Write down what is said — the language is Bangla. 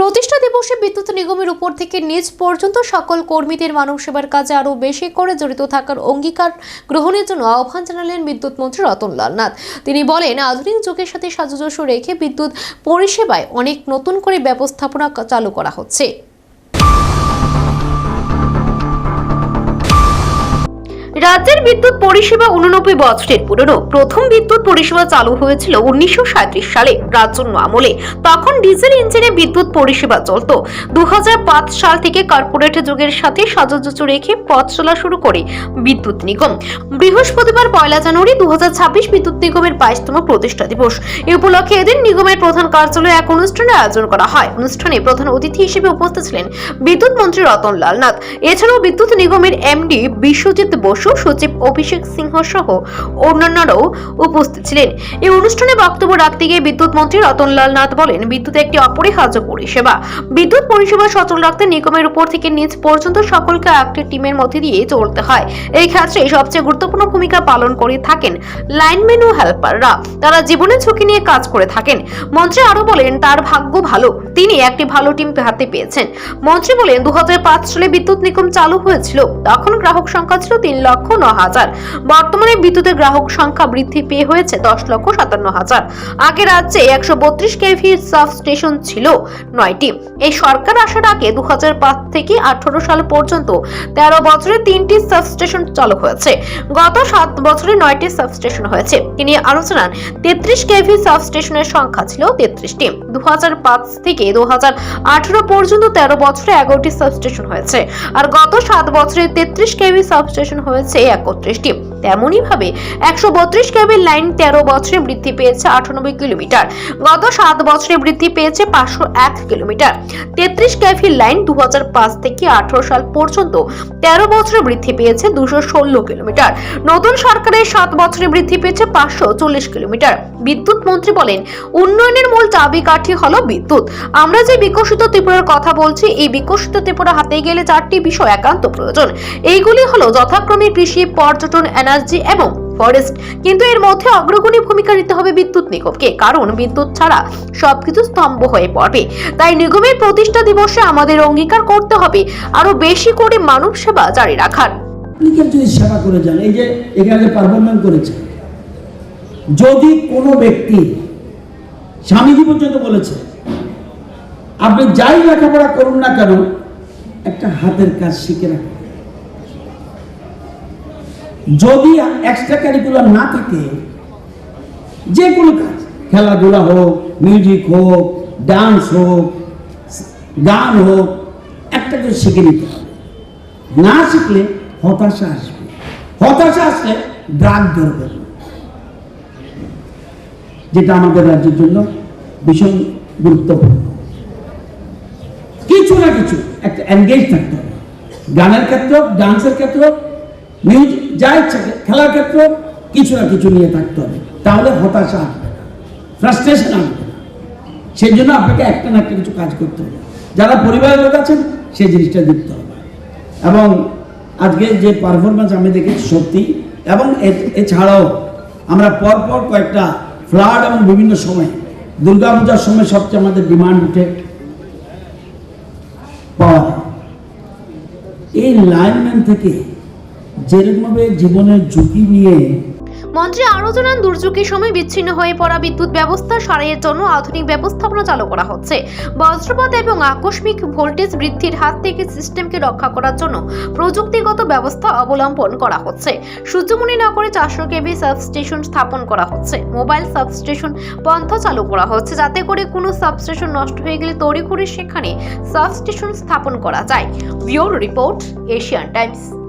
প্রতিষ্ঠা দিবসে বিদ্যুৎ নিগমের উপর থেকে নিজ পর্যন্ত সকল কর্মীদের মানব সেবার কাজে আরও বেশি করে জড়িত থাকার অঙ্গীকার গ্রহণের জন্য আহ্বান জানালেন বিদ্যুৎ মন্ত্রী রতনলাল নাথ। তিনি বলেন, আধুনিক যুগের সাথে সাজুজস্য রেখে বিদ্যুৎ পরিষেবায় অনেক নতুন করে ব্যবস্থাপনা চালু করা হচ্ছে। রাজ্যের বিদ্যুৎ পরিষেবা উননব্বই বছরের পুরনো। প্রথম বিদ্যুৎ পরিষেবা চালু হয়েছিল উনিশশো সাঁইত্রিশ সালে রাজন্য আমলে। তখন ডিজেল ইঞ্জিনে বিদ্যুৎ পরিষেবা চলত। দু হাজার পাঁচ সাল থেকে কর্পোরেট যুগের সাথে সাজুজ্য রেখে পথ চলা শুরু করে বিদ্যুৎ নিগম। বৃহস্পতিবার পয়লা জানুয়ারি দু হাজার ছাব্বিশ বিদ্যুৎ নিগমের বাইশতম প্রতিষ্ঠা দিবস। এই উপলক্ষে এদিন নিগমের প্রধান কার্যালয়ে এক অনুষ্ঠানের আয়োজন করা হয়। অনুষ্ঠানে প্রধান অতিথি হিসেবে উপস্থিত ছিলেন বিদ্যুৎ মন্ত্রী রতন লাল নাথ। এছাড়াও বিদ্যুৎ নিগমের এমডি বিশ্বজিৎ বসু সচিব অভিষেক সিংহ সহ অন্যান্যরাও উপস্থিত ছিলেন। এই অনুষ্ঠানে বক্তব্য রাখতে গিয়ে বিদ্যুৎ মন্ত্রী রতনলাল নাথ বলেন, বিদ্যুৎ একটি অপরিহার্য পরিষেবা। বিদ্যুৎ পরিষেবা সচল রাখতে নিগমের উপর থেকে নিচ পর্যন্ত সকলকে একটি টিমের মধ্যে দিয়ে চলতে হয়। এই ক্ষেত্রে সবচেয়ে গুরুত্বপূর্ণ ভূমিকা পালন করে থাকেন লাইনম্যান ও হেল্পাররা। তারা জীবনের ঝুঁকি নিয়ে কাজ করে থাকেন। মন্ত্রী আরও বলেন, তার ভাগ্য ভালো। তিনি একটি ভালো টিম হাতে পেয়েছেন। মন্ত্রী বলেন দু হাজার পাঁচ সালে বিদ্যুৎ নিগম চালু হয়েছিল। তখন গ্রাহক সংখ্যা ছিল তিন লক্ষ ন হাজার। বর্তমানে বিদ্যুতের গ্রাহক সংখ্যা বৃদ্ধি পেয়ে হয়েছে দশ লক্ষ সাতান্ন হাজার। আগে রাজ্যে একশো বত্রিশ কেভি সাব স্টেশন ছিল নয়টি। এই সরকার আসার আগে দু থেকে আঠারো সাল পর্যন্ত তেরো বছরে তিনটি সাবস্টেশন চালু হয়েছে। গত সাত বছরে নয়টি সাবস্টেশন হয়েছে। তিনি আরও জানান তেত্রিশ কেভি সাবস্টেশনের সংখ্যা ছিল তেত্রিশটি। দু থেকে দু হাজার আঠারো পর্যন্ত তেরো বছরে এগারোটি সাবস্টেশন হয়েছে। আর গত সাত বছরে তেত্রিশ কেভি সাবস্টেশন হয়েছে একত্রিশটি তেমনই ভাবে একশো বত্রিশ কেবির লাইন তেরো বছরে বৃদ্ধি পেয়েছে আটানব্বই কিলোমিটার। গত সাত বছরে বৃদ্ধি পেয়েছে পাঁচশো এক কিলোমিটার। তেত্রিশ কেভির লাইন দু থেকে আঠারো সাল পর্যন্ত তেরো বছরে বৃদ্ধি পেয়েছে দুশো ষোলো কিলোমিটার। নতুন সরকারের সাত বছরে বৃদ্ধি পেয়েছে পাঁচশো চল্লিশ কিলোমিটার। বিদ্যুৎ মন্ত্রী বলেন, উন্নয়নের মূল চাবিকাঠি হলো বিদ্যুৎ। আমরা যে বিকশিত ত্রিপুরার কথা বলছি, এই বিকশিত ত্রিপুরা হাতে গেলে চারটি বিষয় একান্ত প্রয়োজন। এইগুলি হলো যথাক্রমে কৃষি, পর্যটন এনার্জি এবং ফরেস্ট। কিন্তু এর মধ্যে অগ্রগণী ভূমিকা নিতে হবে বিদ্যুৎ নিগমকে, কারণ বিদ্যুৎ ছাড়া সবকিছু স্তম্ভ হয়ে পড়বে। তাই নিগমের প্রতিষ্ঠা দিবসে আমাদের অঙ্গীকার করতে হবে আরও বেশি করে মানব সেবা জারি রাখার। যদি সেবা করে যান, এই যে এখানে পারফরমেন্স করেছে, যদি কোনো ব্যক্তি স্বামীজি পর্যন্ত বলেছে, আপনি যাই লেখাপড়া করুন না কেন, একটা হাতের কাজ শিখে রাখুন। যদি এক্সট্রা কারিকুলার না থাকে, যে কোনো কাজ, খেলাধুলা হোক মিউজিক হোক ডান্স হোক, গান হোক, একটা কিছু শিখে নিতে হবে। না শিখলে হতাশা আসবে। হতাশা আসলে ড্রাগ ধরবে যেটা আমাদের রাজ্যের জন্য ভীষণ গুরুত্বপূর্ণ। কিছু না কিছু একটা এনগেজ থাকতে হবে। গানের ক্ষেত্রে হোক ডান্সের ক্ষেত্রে হোক মিউজিক যা ইচ্ছা খেলার ক্ষেত্রে কিছু না কিছু নিয়ে থাকতে হবে। তাহলে হতাশা আসবে না ফ্রাস্ট্রেশন আসবে না। সেই জন্য আপনাকে একটা না একটা কিছু কাজ করতে হবে। যারা পরিবারের লোক আছেন, সেই জিনিসটা দেখতে হবে। এবং আজকে যে পারফরমেন্স আমি দেখেছি সত্যি, এবং এছাড়াও আমরা পরপর কয়েকটা ফ্লাড এবং বিভিন্ন সময় দুর্গাপূজার সময় সবচেয়ে আমাদের ডিমান্ড উঠে পাওয়া। এই লাইনম্যান থেকে যেরকমভাবে জীবনের ঝুঁকি নিয়ে মন্ত্রী আরও জানান দুর্যোগের সময় বিচ্ছিন্ন হয়ে পড়া বিদ্যুৎ ব্যবস্থা সারাইয়ের জন্য আধুনিক ব্যবস্থাপনা চালু করা হচ্ছে। বজ্রপাত এবং আকস্মিক ভোল্টেজ বৃদ্ধির হাত থেকে সিস্টেমকে রক্ষা করার জন্য প্রযুক্তিগত ব্যবস্থা অবলম্বন করা হচ্ছে। সূর্যমণি নগরে চারশো কেভি সাবস্টেশন স্থাপন করা হচ্ছে। মোবাইল সাবস্টেশন পন্থা চালু করা হচ্ছে। যাতে করে কোনো সাবস্টেশন নষ্ট হয়ে গেলে তড়িঘড়ি সেখানে সাবস্টেশন স্থাপন করা যায়। Bureau report, Asian Times.